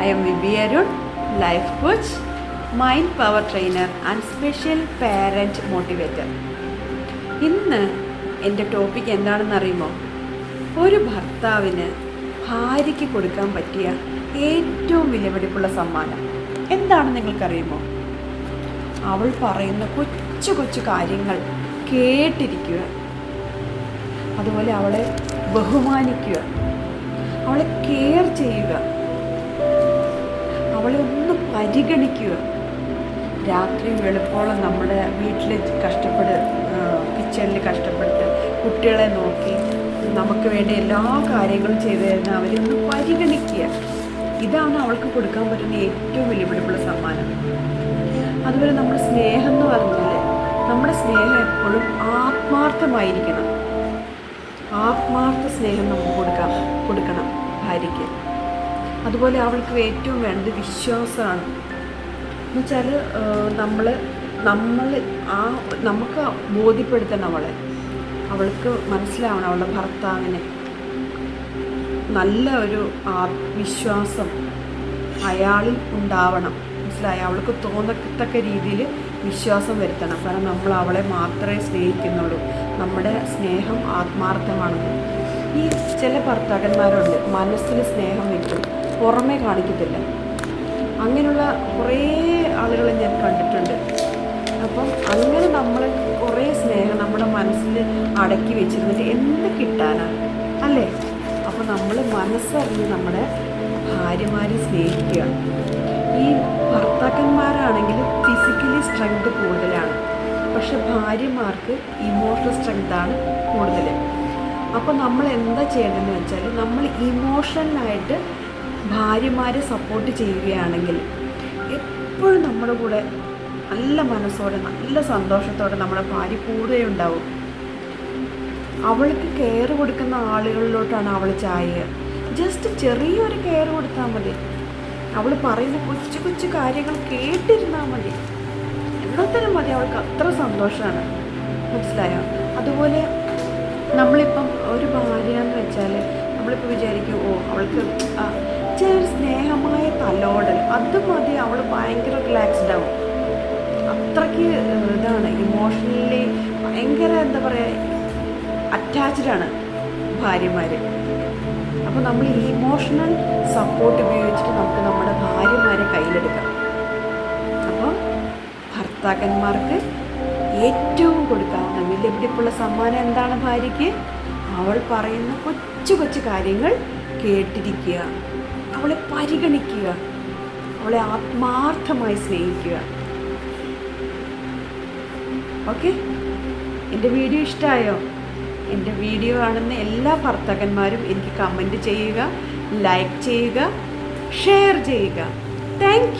I M VB Arun life coach mind power trainer and special parent motivator ഇന്ന് എന്റെ topic എന്താണെന്ന് അറിയുമോ? ഒരു ഭർത്താവിന് ഭാര്യയ്ക്ക് കൊടുക്കാൻ പറ്റിയ ഏറ്റവും വിലപിടിപ്പുള്ള സമ്മാനം. എന്താണെന്ന് നിങ്ങൾക്കറിയുമോ? അവൾ പറയുന്ന കൊച്ചു കൊച്ചു കാര്യങ്ങൾ കേട്ടിരിക്കുക. അതുപോലെ അവളെ ബഹുമാനിക്കുക. അവളെ കെയർ ചെയ്യുക. അവളെ ഒന്ന് പരിഗണിക്കുക. രാത്രി വെളുപ്പോളം നമ്മുടെ വീട്ടിൽ കഷ്ടപ്പെട് കിച്ചണിൽ കഷ്ടപ്പെട്ട് കുട്ടികളെ നോക്കി നമുക്ക് വേണ്ടി എല്ലാ കാര്യങ്ങളും ചെയ്തു തരുന്ന അവരെ ഒന്ന് പരിഗണിക്കുക. ഇതാണ് അവൾക്ക് കൊടുക്കാൻ പറ്റുന്ന ഏറ്റവും വിലപിടിപ്പുള്ള സമ്മാനം. അതുപോലെ നമ്മുടെ സ്നേഹം എന്ന് പറഞ്ഞാൽ നമ്മുടെ സ്നേഹം എപ്പോഴും ആത്മാർത്ഥമായിരിക്കണം. ആത്മാർത്ഥ സ്നേഹം നമുക്ക് കൊടുക്കാം കൊടുക്കണം ഭാര്യയ്ക്ക്. അതുപോലെ അവൾക്ക് ഏറ്റവും വേണ്ടത് വിശ്വാസമാണ്. എന്നുവെച്ചാൽ നമ്മൾ നമ്മൾ ആ നമുക്ക് ബോധ്യപ്പെടുത്തണം അവളെ. അവൾക്ക് മനസ്സിലാവണം അവളുടെ ഭർത്താവിനെ നല്ല ഒരു വിശ്വാസം അയാളിൽ ഉണ്ടാവണം. മനസ്സിലായി? അവൾക്ക് തോന്നത്തക്ക രീതിയിൽ വിശ്വാസം വരുത്തണം. കാരണം നമ്മൾ അവളെ മാത്രമേ സ്നേഹിക്കുന്നുള്ളൂ. നമ്മുടെ സ്നേഹം ആത്മാർത്ഥമാണെന്ന്. ഈ ചില ഭർത്താക്കന്മാരുണ്ട്. മനസ്സിൽ സ്നേഹം വയ്ക്കും. പുറമേ കാണിക്കത്തില്ല. അങ്ങനെയുള്ള കുറേ ആളുകളെ ഞാൻ കണ്ടിട്ടുണ്ട്. അപ്പം അങ്ങനെ നമ്മൾ കുറേ സ്നേഹം നമ്മുടെ മനസ്സിൽ അടക്കി വെച്ചിരുന്നിട്ട് എന്ത് കിട്ടാനാണ് അല്ലേ? അപ്പോൾ നമ്മൾ മനസ്സറിഞ്ഞ് നമ്മുടെ ഭാര്യമാരെ സ്നേഹിക്കുകയാണ് ഈ ഭർത്താക്കന്മാരാണെങ്കിൽ ഫിസിക്കലി സ്ട്രെങ്ത് കൂടുതലാണ്. പക്ഷെ ഭാര്യമാർക്ക് ഇമോഷണൽ സ്ട്രെങ്താണ് കൂടുതൽ അപ്പോൾ നമ്മൾ എന്താ ചെയ്യേണ്ടതെന്ന് വെച്ചാൽ നമ്മൾ ഇമോഷണലായിട്ട് ഭാര്യമാരെ സപ്പോർട്ട് ചെയ്യുകയാണെങ്കിൽ എപ്പോഴും നമ്മുടെ കൂടെ നല്ല മനസ്സോടെ നല്ല സന്തോഷത്തോടെ നമ്മുടെ ഭാര്യ കൂടെ ഉണ്ടാവും അവൾക്ക് കെയർ കൊടുക്കുന്ന ആളുകളിലോട്ടാണ് അവൾ ചായ ജസ്റ്റ് ചെറിയൊരു കെയർ കൊടുത്താൽ മതി. അവൾ പറയുന്ന കൊച്ചു കൊച്ചു കാര്യങ്ങൾ കേട്ടിരുന്നാൽ മതി. എന്നാത്തരം മതി അവൾക്ക് അത്ര സന്തോഷമാണ് മനസ്സിലായോ? അതുപോലെ നമ്മളിപ്പം ഒരു ഭാര്യ എന്ന് വെച്ചാൽ നമ്മളിപ്പോൾ വിചാരിക്കും ഓ അവൾക്ക് അത് മതി അവൾ ഭയങ്കര റിലാക്സ്ഡ് ആവും. അത്രയ്ക്ക് ഇതാണ് ഇമോഷണലി ഭയങ്കര എന്താ പറയുക അറ്റാച്ച്ഡാണ് ഭാര്യമാർ അപ്പോൾ നമ്മൾ ഈ ഇമോഷണൽ സപ്പോർട്ട് ഉപയോഗിച്ചിട്ട് നമുക്ക് നമ്മുടെ ഭാര്യമാരെ കയ്യിലെടുക്കാം. അപ്പോൾ ഭർത്താക്കന്മാർക്ക് ഏറ്റവും കൊടുക്കാവുന്ന വിലപിടിപ്പുള്ള സമ്മാനം എന്താണ് ഭാര്യയ്ക്ക്? അവൾ പറയുന്ന കൊച്ചു കൊച്ചു കാര്യങ്ങൾ കേട്ടിരിക്കുക. അവളെ പരിഗണിക്കുക. അവളെ ആത്മാർത്ഥമായി സ്നേഹിക്കുക. ഓക്കെ? എന്റെ വീഡിയോ ഇഷ്ടമായോ എന്റെ വീഡിയോ കാണുന്ന എല്ലാ ഭർത്താക്കന്മാരും എനിക്ക് കമന്റ് ചെയ്യുക ലൈക്ക് ചെയ്യുക ഷെയർ ചെയ്യുക. താങ്ക്